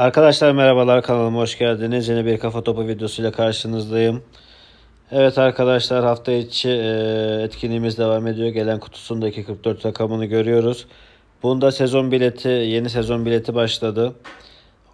Arkadaşlar merhabalar kanalıma hoş geldiniz. Yeni bir kafa topu videosuyla karşınızdayım. Evet arkadaşlar hafta içi e, etkinliğimiz devam ediyor. Gelen kutusundaki 44 rakamını görüyoruz. Bunda sezon bileti, yeni sezon bileti başladı.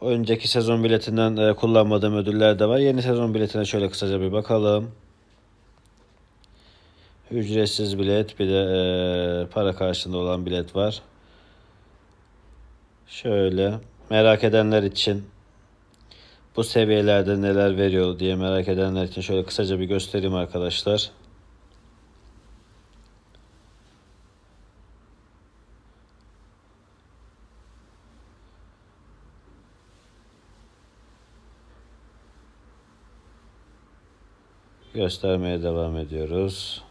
Önceki sezon biletinden e, kullanmadığım ödüller de var. Yeni sezon biletine şöyle kısaca bir bakalım. Ücretsiz bilet bir de e, para karşılığında olan bilet var. Şöyle merak edenler için bu seviyelerde neler veriyor diye merak edenler için şöyle kısaca bir göstereyim arkadaşlar. Göstermeye devam ediyoruz.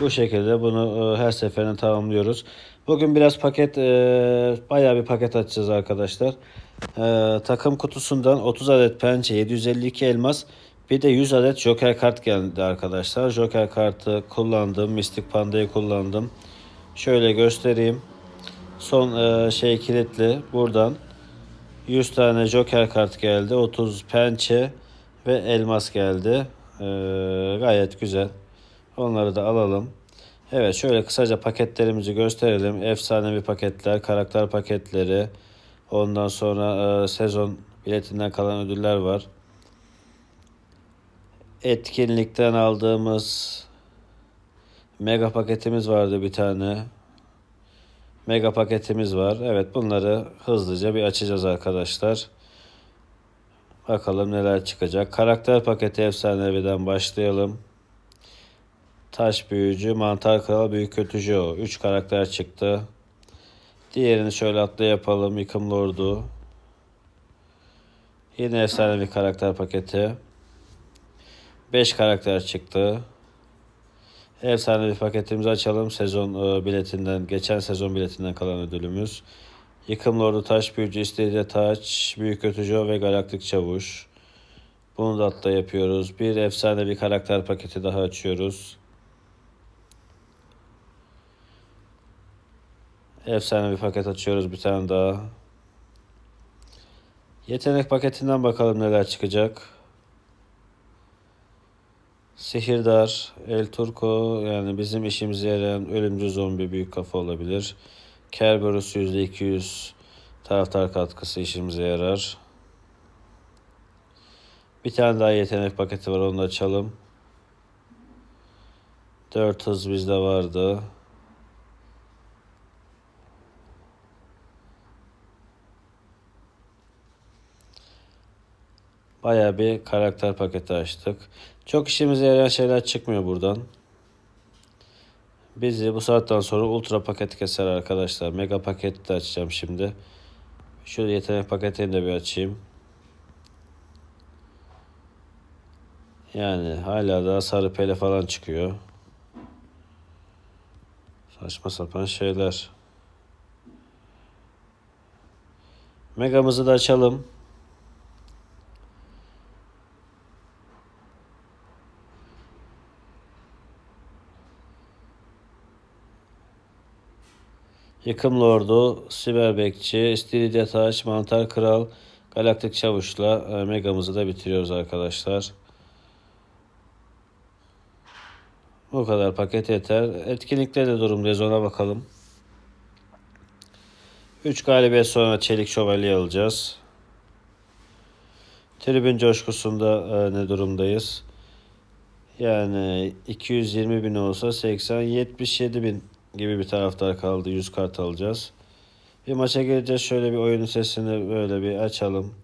Bu şekilde bunu e, her seferinde tamamlıyoruz. Bugün biraz paket, e, bayağı bir paket açacağız arkadaşlar. E, takım kutusundan 30 adet pençe, 752 elmas, bir de 100 adet Joker kart geldi arkadaşlar. Joker kartı kullandım, Mystic Panda'yı kullandım. Şöyle göstereyim. Son şey kilitli. Buradan 100 tane Joker kart geldi, 30 pençe ve elmas geldi. Gayet güzel. Onları da alalım. Evet şöyle kısaca paketlerimizi gösterelim. Efsanevi paketler, karakter paketleri. Ondan sonra e, sezon biletinden kalan ödüller var. Etkinlikten aldığımız mega paketimiz vardı bir tane. Mega paketimiz var. Evet bunları hızlıca bir açacağız arkadaşlar. Bakalım neler çıkacak. Karakter paketi efsaneviden başlayalım. Taş büyücü, mantar kral, büyük kötücü o. 3 karakter çıktı. Diğerini şöyle atla yapalım. Yıkım lordu. Yine efsane bir karakter paketi. 5 karakter çıktı. Efsane bir paketimizi açalım. Sezon e, biletinden, geçen sezon biletinden kalan ödülümüz. Yıkım lordu, taş büyücü, istediği taç, büyük kötücü ve galaktik çavuş. Bunu da atla yapıyoruz. Bir efsane bir karakter paketi daha açıyoruz. Efsane bir paket açıyoruz bir tane daha. Yetenek paketinden bakalım neler çıkacak. Sihirdar, El Turco yani bizim işimize yarayan ölümcül zombi büyük kafa olabilir. Kerberos %200 taraftar katkısı işimize yarar. Bir tane daha yetenek paketi var onu da açalım. 4 hız bizde vardı. Bayağı bir karakter paketi açtık. Çok işimize yarayan şeyler çıkmıyor buradan. Bizi bu saatten sonra ultra paket keser arkadaşlar. Mega paketi de açacağım şimdi. Şöyle yetenek paketini de bir açayım. Yani hala da sarı pele falan çıkıyor. Saçma sapan şeyler. Megamızı da açalım. Yıkım Lordu, Siber Bekçi, İstiridye Taş, Mantar Kral, Galaktik Çavuş'la e, Megamızı da bitiriyoruz arkadaşlar. Bu kadar paket yeter. Etkinlikte de durumdayız ona bakalım. 3 galibiyet sonra Çelik Şövalye alacağız. Tribün coşkusunda e, ne durumdayız? Yani 220 bin olsa 80 77 bin gibi bir taraftar kaldı. 100 kart alacağız. Bir maça gireceğiz. Şöyle bir oyunun sesini böyle bir açalım.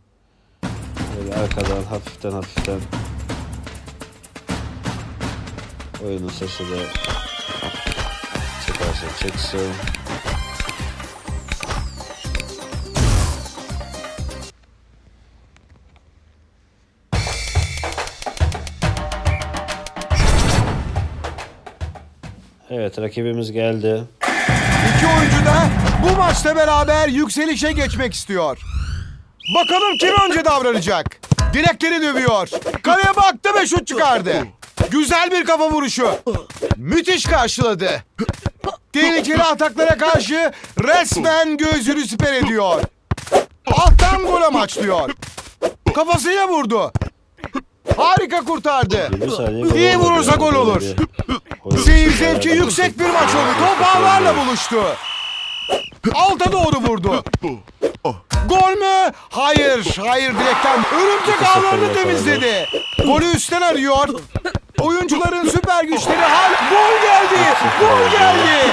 Böyle arkadan hafiften hafiften oyunun sesi de çıkarsa çıksın. Evet rakibimiz geldi. İki oyuncu da bu maçla beraber yükselişe geçmek istiyor. Bakalım kim önce davranacak? Direkleri dövüyor. Kaleye baktı ve şut çıkardı. Güzel bir kafa vuruşu. Müthiş karşıladı. Tehlikeli ataklara karşı resmen gözünü siper ediyor. Alttan gol amaçlıyor. Kafasıyla vurdu. Harika kurtardı. 20 saniye gol İyi vurursa gol olur. Seyir zevki yüksek bir maç oldu. Top ağlarla buluştu. Alta doğru vurdu. Gol mü? Hayır, hayır direkten. Örümcek ağlarını temizledi. Golü üstten arıyor. Oyuncuların süper güçleri hal. Gol geldi. Gol geldi.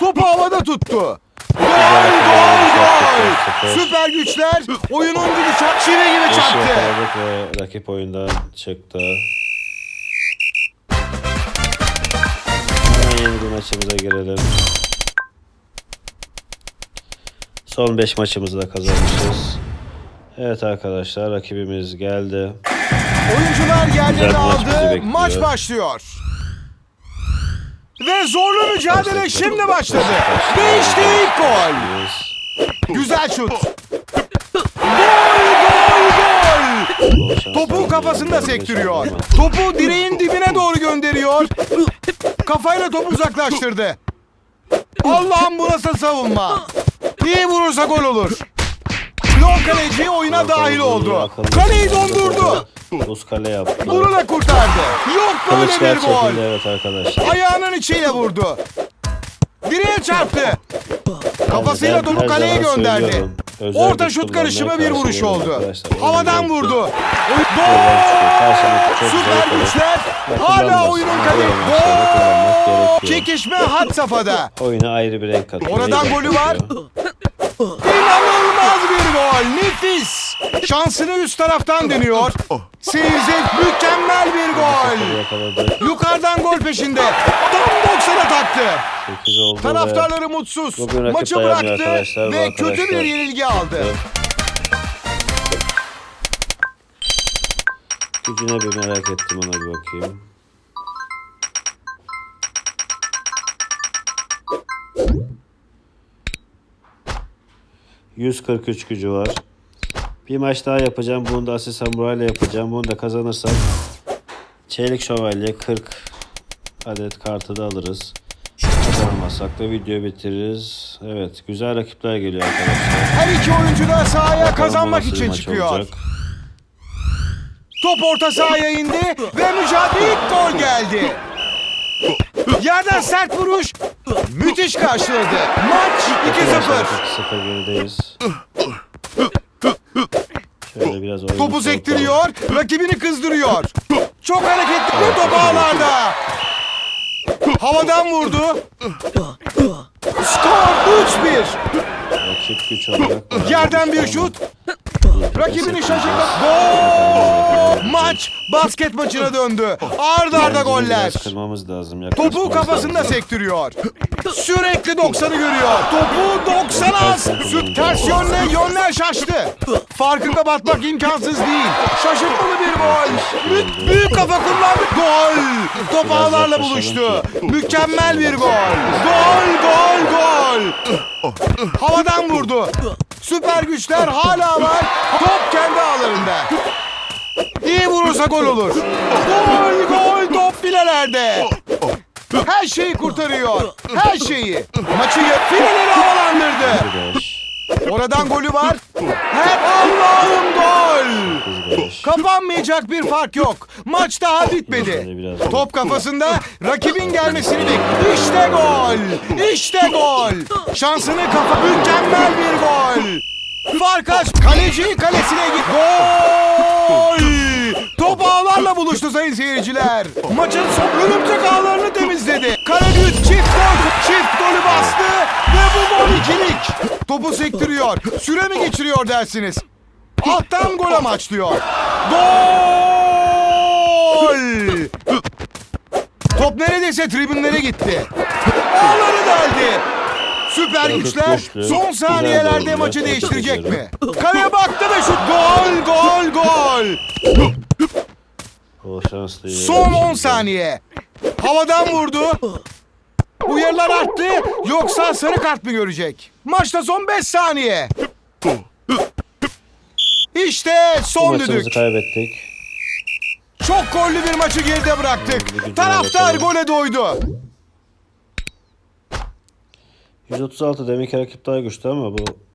Topu havada tuttu. Gol, gol, gol. Süper güçler oyunun gibi çak, çivi gibi çaktı. rakip oyundan çıktı. Yeni bir maçımıza girelim. Son 5 maçımızı da kazanmışız. Evet arkadaşlar rakibimiz geldi. Oyuncular yerlerini aldı. Maç başlıyor. Ve zorlu mücadele şimdi başladı. Ve işte ilk gol. Güzel şut. Gol, gol, gol. bol şans Topu diliyorum. kafasında sektiriyor. Topu direğin dibine doğru gönderiyor. Kafayla topu uzaklaştırdı. Allah'ım bu nasıl savunma. İyi vurursa gol olur. Lon kaleci oyuna dahil oldu. Kaleyi dondurdu. Buz kale yaptı. Bunu da kurtardı. Yok Kılıç böyle bir gol. gerçekten evet arkadaşlar. Ayağının içiyle vurdu. Direğe çarptı. Kafasıyla Ben topu her kaleye zaman gönderdi. söylüyorum. Özel Orta şut karışımı bir vuruş oldu. Havadan vurdu. Gol! Süper güçler hala oyunun kullanmak Gol! Çekişme had safhada. Oyuna ayrı bir renk katıyor. Oradan golü var. İnanılmaz bir gol. Nefis. Şansını üst taraftan deniyor. Seyirci mükemmel bir gol. Yukarıdan gol peşinde. Tam 90'a taktı. 8 oldu ve Taraftarları mutsuz. Bugün rakip Maçı bıraktı arkadaşlar, bu ve kötü bir arkadaşlar. yenilgi aldı. gücüne bir merak ettim ona bir bakayım. ...143 gücü var. Bir maç daha yapacağım. Bunu da Samuray ile yapacağım. Bunu da kazanırsam... ...Çelik Şövalye 40 adet kartı da alırız. Kazanamazsak da video bitiririz. Evet güzel rakipler geliyor arkadaşlar. Her iki oyuncu da sahaya Bakalım kazanmak için çıkıyor. olacak. Top orta sahaya indi ve mücadele ilk gol geldi. Yerden sert vuruş. Müthiş karşıladı. Maç 2-0. 2-0 gerideyiz. Şöyle biraz Topu sektiriyor, rakibini kızdırıyor. Çok hareketli bir top ağlarda. Havadan vurdu. Skor 3-1. Rakip güç olarak Yerden bir şut. Rakibini şaşırttı. Gol! Maç basket maçına döndü. Arda arda goller. Biraz kırmamız lazım. Topu kafasında sektiriyor. Sürekli 90'ı görüyor. Topu 90 az. Süt ters yönle yönler şaştı. Farkı kapatmak imkansız değil. Şaşırtmalı bir gol. Büyük, büyük kafa kullandı. Gol. Top ağlarla buluştu. Mükemmel bir gol. Gol gol gol. Havadan vurdu. Süper güçler hala var. Top kendi ağlarında. İyi vurursa gol olur. Gol gol top filelerde. Her şeyi kurtarıyor. Her şeyi. Maçı fileleri havalandırdı. 5, Oradan golü var. Hep Allah'ım gol. 5. Kapanmayacak bir fark yok. Maç daha bitmedi. biraz- Top kafasında rakibin gelmesini bekliyor. İşte gol. İşte gol. Şansını kafa mükemmel bir gol. Fark aç. Kaleci kalesine git. Gol. Top ağlarla buluştu sayın seyirciler. Maçın son örümcek ağlarını temizledi. Karagüz çift gol. Çift golü bastı. Ve bu gol ikilik. Topu sektiriyor. Süre mi geçiriyor dersiniz? Alttan gol amaçlıyor. Gol! Top neredeyse tribünlere gitti. Ağları deldi. Süper güçler son saniyelerde maçı değiştirecek mi? Kaleye baktı ve şut gol gol gol. Son 10 saniye. Havadan vurdu. Uyarılar arttı. Yoksa sarı kart mı görecek? Maçta son 5 saniye. İşte Bu son maçımızı düdük. kaybettik. Çok gollü bir maçı geride bıraktık. Taraftar gole doydu. 136 deminki rakip daha güçlü ama bu